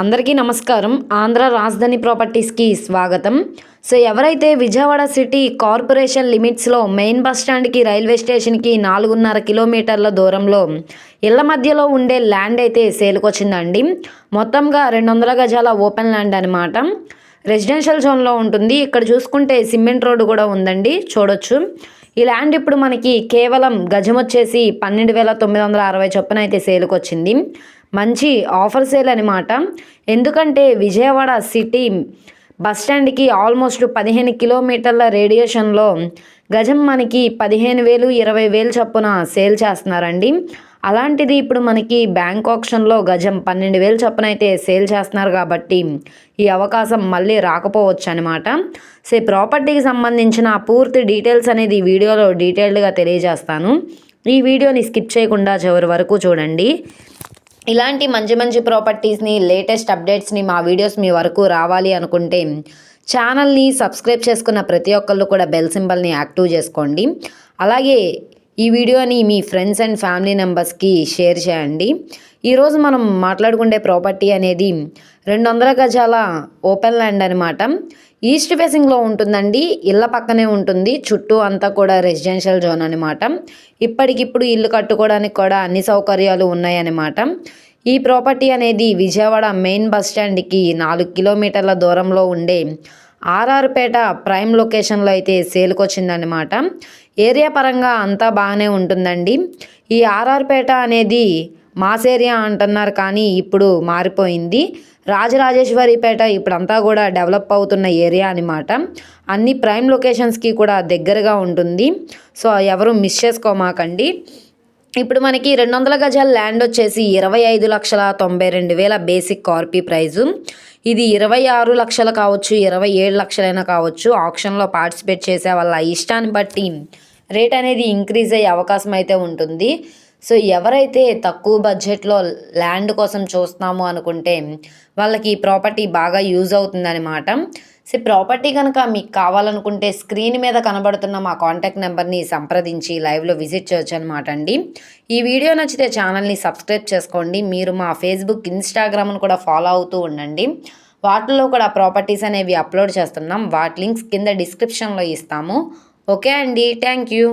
అందరికీ నమస్కారం. ఆంధ్ర రాజధాని ప్రాపర్టీస్కి స్వాగతం. సో ఎవరైతే విజయవాడ సిటీ కార్పొరేషన్ లిమిట్స్లో మెయిన్ బస్ స్టాండ్కి రైల్వే స్టేషన్కి నాలుగున్నర కిలోమీటర్ల దూరంలో ఇళ్ళ మధ్యలో ఉండే ల్యాండ్ అయితే సేలుకొచ్చిందండి. మొత్తంగా రెండు వందల గజాల ఓపెన్ ల్యాండ్ అనమాట రెసిడెన్షియల్ జోన్లో ఉంటుంది. ఇక్కడ చూసుకుంటే సిమెంట్ రోడ్డు కూడా ఉందండి. చూడొచ్చు. ఈ ల్యాండ్ ఇప్పుడు మనకి కేవలం గజం వచ్చేసి పన్నెండు వేల తొమ్మిది వందల అరవై చొప్పున అయితే సేలుకొచ్చింది. మంచి ఆఫర్ సేల్ అనమాట ఎందుకంటే విజయవాడ సిటీ బస్ స్టాండ్కి ఆల్మోస్ట్ పదిహేను కిలోమీటర్ల రేడియేషన్లో గజం మనకి పదిహేను వేలు ఇరవై వేలు చొప్పున సేల్ చేస్తున్నారండి. అలాంటిది ఇప్పుడు మనకి బ్యాంక్ ఆప్షన్లో గజం పన్నెండు వేలు చొప్పున అయితే సేల్ చేస్తున్నారు కాబట్టి ఈ అవకాశం మళ్ళీ రాకపోవచ్చు అనమాట సో ప్రాపర్టీకి సంబంధించిన పూర్తి డీటెయిల్స్ అనేది వీడియోలో డీటెయిల్డ్గా తెలియజేస్తాను. ఈ వీడియోని స్కిప్ చేయకుండా చివరి వరకు చూడండి. ఇలాంటి మంచి మంచి ప్రాపర్టీస్ని లేటెస్ట్ అప్డేట్స్ని మా వీడియోస్ మీ వరకు రావాలి అనుకుంటే ఛానల్ని సబ్స్క్రైబ్ చేసుకున్న ప్రతి ఒక్కళ్ళు కూడా బెల్ సింబల్ని యాక్టివ్ చేసుకోండి. అలాగే ఈ వీడియోని మీ ఫ్రెండ్స్ అండ్ ఫ్యామిలీ మెంబర్స్కి షేర్ చేయండి. ఈరోజు మనం మాట్లాడుకునే ప్రాపర్టీ అనేది రెండు వందల గజాల ఓపెన్ ల్యాండ్ అనమాట ఈస్ట్ ఫేసింగ్లో ఉంటుందండి ఇళ్ళ పక్కనే ఉంటుంది చుట్టూ అంతా కూడా రెసిడెన్షియల్ జోన్ అనమాట ఇప్పటికిప్పుడు ఇల్లు కట్టుకోవడానికి కూడా అన్ని సౌకర్యాలు ఉన్నాయన్నమాట ఈ ప్రాపర్టీ అనేది విజయవాడ మెయిన్ బస్ స్టాండ్కి నాలుగు కిలోమీటర్ల దూరంలో ఉండే ఆర్ఆర్పేట ప్రైమ్ లొకేషన్లో అయితే సేల్కి వచ్చిందనమాట ఏరియా పరంగా అంతా బాగానే ఉంటుందండి. ఈ ఆర్ఆర్పేట అనేది మాస్ ఏరియా అంటున్నారు కానీ ఇప్పుడు మారిపోయింది. రాజరాజేశ్వరిపేట ఇప్పుడంతా కూడా డెవలప్ అవుతున్న ఏరియా అనమాట అన్ని ప్రైమ్ లొకేషన్స్కి కూడా దగ్గరగా ఉంటుంది. సో ఎవరు మిస్ చేసుకోమాకండి. ఇప్పుడు మనకి రెండు వందల గజాల ల్యాండ్ వచ్చేసి ఇరవై ఐదు లక్షల తొంభై రెండు వేల బేసిక్ కార్పీ ప్రైజు. ఇది ఇరవై ఆరు లక్షలు కావచ్చు ఇరవై ఏడు లక్షలైనా కావచ్చు. ఆప్షన్లో పార్టిసిపేట్ చేసే వాళ్ళ ఇష్టాన్ని బట్టి రేట్ అనేది ఇంక్రీజ్ అయ్యే అవకాశం అయితే ఉంటుంది. సో ఎవరైతే తక్కువ బడ్జెట్లో ల్యాండ్ కోసం చూస్తాము అనుకుంటే వాళ్ళకి ఈ ప్రాపర్టీ బాగా యూజ్ అవుతుందన్నమాట. సో ప్రాపర్టీ కనుక మీకు కావాలనుకుంటే స్క్రీన్ మీద కనబడుతున్న మా కాంటాక్ట్ నెంబర్ని సంప్రదించి లైవ్లో విజిట్ చేయొచ్చు అనమాట అండి. ఈ వీడియో నచ్చితే ఛానల్ని సబ్స్క్రైబ్ చేసుకోండి. మీరు మా ఫేస్బుక్ ఇన్స్టాగ్రామ్ను కూడా ఫాలో అవుతూ ఉండండి. వాటిల్లో కూడా ప్రాపర్టీస్ అనేవి అప్లోడ్ చేస్తున్నాం. వాటి లింక్స్ కింద డిస్క్రిప్షన్లో ఇస్తాము. ఓకే అండి. Thank you.